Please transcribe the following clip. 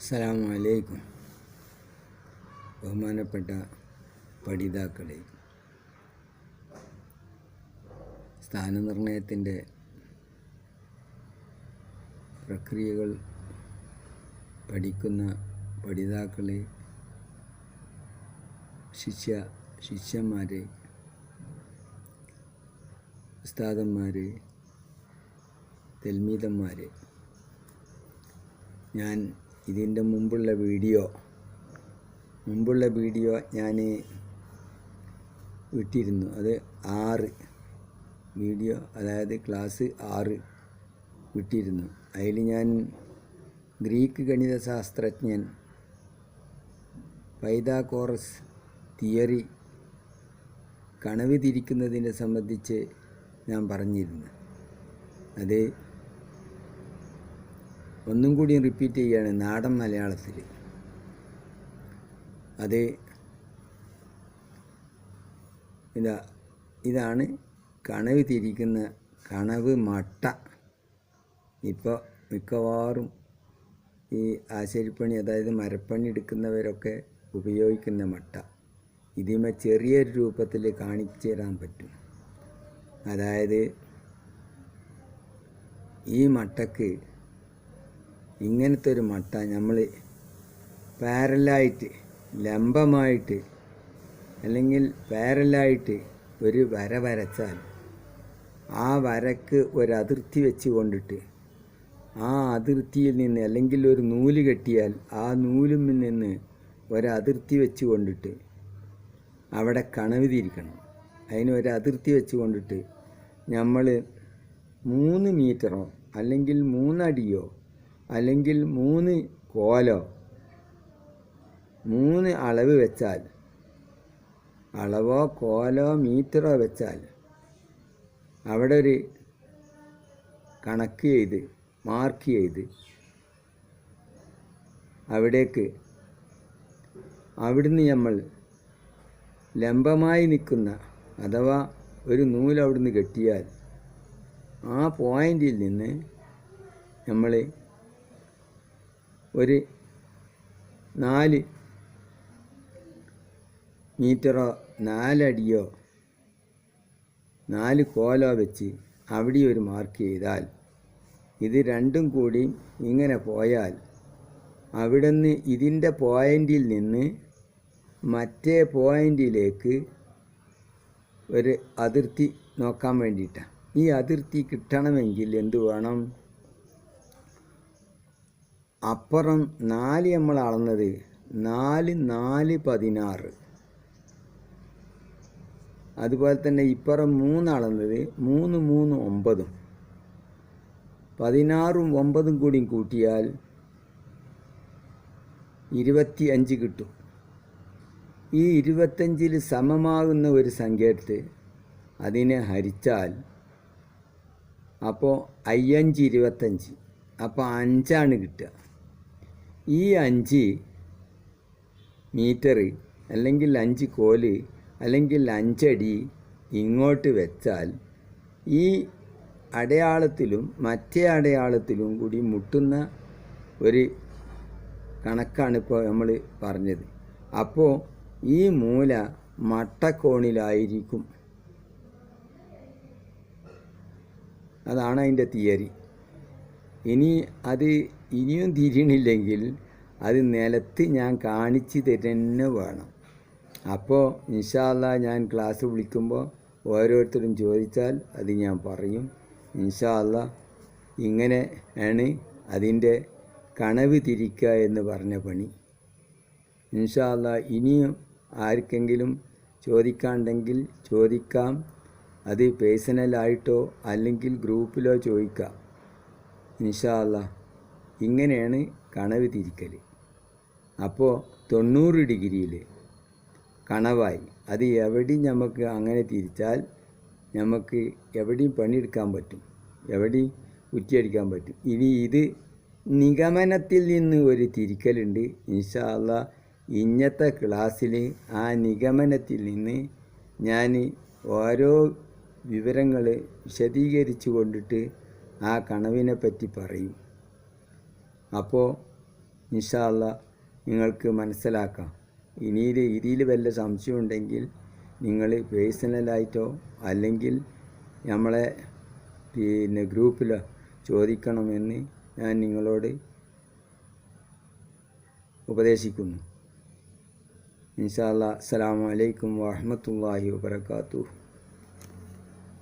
അസ്സലാമു അലൈക്കും ബഹുമാനപ്പെട്ട പഠിതാക്കളെ സ്ഥാനനിർണയത്തിന്റെ പ്രക്രിയകൾ പഠിക്കുന്ന പഠിതാക്കളെ ശിഷ്യ ശിഷ്യന്മാരെ ഉസ്താദന്മാരെ തെൽമീതന്മാരെ ഞാൻ ഇതിന്റെ മുമ്പുള്ള വീഡിയോ മുമ്പുള്ള വീഡിയോ ഞാൻ വിട്ടിരുന്നു അത് ആറ് വീഡിയോ അതായത് ക്ലാസ് ആറ് വിട്ടിരുന്നു അതിൽ ഞാൻ ഗ്രീക്ക് ഗണിത ശാസ്ത്രജ്ഞൻ പൈതാകോറസ് തിയറി കണവ് തിരിക്കുന്നതിനെ സംബന്ധിച്ച് ഞാൻ പറഞ്ഞിരുന്നു. അത് ഒന്നും കൂടി റിപ്പീറ്റ് ചെയ്യുകയാണ് നാടൻ മലയാളത്തിൽ. അത് ഇതാ ഇതാണ് കണവ് തിരിക്കുന്ന കണവ് മട്ട. ഇപ്പോൾ മിക്കവാറും ഈ ആശാരിപ്പണി അതായത് മരപ്പണി എടുക്കുന്നവരൊക്കെ ഉപയോഗിക്കുന്ന മട്ട. ഇതിമേ ചെറിയൊരു രൂപത്തിൽ കാണിച്ചു തരാൻ പറ്റും. അതായത് ഈ മട്ടക്ക് ഇങ്ങനത്തെ ഒരു മട്ട നമ്മൾ പാരലായിട്ട് ലംബമായിട്ട് അല്ലെങ്കിൽ പാരലായിട്ട് ഒരു വര വരച്ചാൽ ആ വരക്ക് ഒരു അതിർത്തി വെച്ച് കൊണ്ടിട്ട് ആ അതിർത്തിയിൽ നിന്ന് അല്ലെങ്കിൽ ഒരു നൂൽ കെട്ടിയാൽ ആ നൂലിൽ നിന്ന് ഒരതിർത്തി വെച്ച് കൊണ്ടിട്ട് അവിടെ കണവ് തിരിക്കണം. അതിന് ഒരതിർത്തി വെച്ച് കൊണ്ടിട്ട് നമ്മൾ മൂന്ന് മീറ്ററോ അല്ലെങ്കിൽ മൂന്നടിയോ അല്ലെങ്കിൽ മൂന്ന് കോലോ മൂന്ന് അളവ് വെച്ചാൽ അളവോ കോലോ മീറ്ററോ വെച്ചാൽ അവിടെ ഒരു കണക്ക് ചെയ്ത് മാർക്ക് ചെയ്ത് അവിടേക്ക് അവിടുന്ന് നമ്മൾ ലംബമായി നിൽക്കുന്ന അഥവാ ഒരു നൂൽ അവിടുന്ന് കെട്ടിയാൽ ആ പോയിന്റിൽ നിന്ന് നമ്മൾ ഒരു നാല് മീറ്ററോ നാലടിയോ നാല് കോലോ വെച്ച് അവിടെ ഒരു മാർക്ക് ചെയ്താൽ ഇത് രണ്ടും കൂടി ഇങ്ങനെ പോയാൽ അവിടുന്ന് ഇതിന്റെ പോയിന്റിൽ നിന്ന് മറ്റേ പോയിന്റിലേക്ക് ഒരു അതിർത്തി നോക്കാൻ വേണ്ടിയിട്ടാണ്. ഈ അതിർത്തി കിട്ടണമെങ്കിൽ എന്തു വേണം? അപ്പുറം നാല് നമ്മൾ അളന്നത് നാല് നാല് പതിനാറ്. അതുപോലെ തന്നെ ഇപ്പുറം മൂന്ന് അളന്നത് മൂന്ന് മൂന്ന് ഒമ്പതും. പതിനാറും ഒമ്പതും കൂടി കൂട്ടിയാൽ ഇരുപത്തി അഞ്ച് കിട്ടും. ഈ ഇരുപത്തഞ്ചിൽ സമമാകുന്ന ഒരു സംഖ്യ എടുത്ത് അതിനെ ഹരിച്ചാൽ അപ്പോൾ അയ്യഞ്ച് ഇരുപത്തഞ്ച് അപ്പോൾ അഞ്ചാണ് കിട്ടുക. ഈ അഞ്ച് മീറ്റർ അല്ലെങ്കിൽ അഞ്ച് കോൽ അല്ലെങ്കിൽ അഞ്ചടി ഇങ്ങോട്ട് വെച്ചാൽ ഈ അടയാളത്തിലും മറ്റേ അടയാളത്തിലും കൂടി മുട്ടുന്ന ഒരു കണക്കാണ് ഇപ്പോൾ നമ്മൾ പറഞ്ഞത്. അപ്പോൾ ഈ മൂല മട്ടക്കോണിലായിരിക്കും അതാണ് അതിന്റെ തിയറി. ഇനി അത് ഇനിയും തിരിയണില്ലെങ്കിൽ അത് നിലത്ത് ഞാൻ കാണിച്ച് തരുന്നെ വേണം. അപ്പോൾ ഇൻഷാല്ല ഞാൻ ക്ലാസ് വിളിക്കുമ്പോൾ ഓരോരുത്തരും ചോദിച്ചാൽ അത് ഞാൻ പറയും. ഇൻഷാല്ല ഇങ്ങനെ ആണ് അതിന്റെ കണവ് തിരിക്കുക എന്ന് പറഞ്ഞ പണി. ഇൻഷാല്ല ഇനിയും ആർക്കെങ്കിലും ചോദിക്കാണ്ടെങ്കിൽ ചോദിക്കാം. അത് പേഴ്സണലായിട്ടോ അല്ലെങ്കിൽ ഗ്രൂപ്പിലോ ചോദിക്കാം. ഇൻഷാല്ല ഇങ്ങനെയാണ് കണവ് തിരിക്കൽ അപ്പോൾ തൊണ്ണൂറ് ഡിഗ്രിയിൽ കണവായി. അത് എവിടെയും നമുക്ക് അങ്ങനെ തിരിച്ചാൽ നമുക്ക് എവിടെയും പണിയെടുക്കാൻ പറ്റും. എവിടെയും ഉറ്റിയടിക്കാൻ പറ്റും. ഇനി ഇത് നിഗമനത്തിൽ നിന്ന് ഒരു തിരിക്കലുണ്ട്. ഇൻഷാല്ല ഇന്നത്തെ ക്ലാസ്സിൽ ആ നിഗമനത്തിൽ നിന്ന് ഞാൻ ഓരോ വിവരങ്ങൾ വിശദീകരിച്ചു കൊണ്ടിട്ട് ആ കണവിനെ പറ്റി പറയും. അപ്പോൾ ഇൻഷാല്ല നിങ്ങൾക്ക് മനസ്സിലാക്കാം. ഇനി ഇതിൽ വല്ല സംശയം ഉണ്ടെങ്കിൽ നിങ്ങൾ പേഴ്സണലായിട്ടോ അല്ലെങ്കിൽ നമ്മളെ പിന്നെ ഗ്രൂപ്പിലോ ചോദിക്കണമെന്ന് ഞാൻ നിങ്ങളോട് ഉപദേശിക്കുന്നു. ഇൻഷാല്ല അസ്സാം അലൈക്കും വറഹ്മത്തുള്ളാഹി വബറകാതുഹു.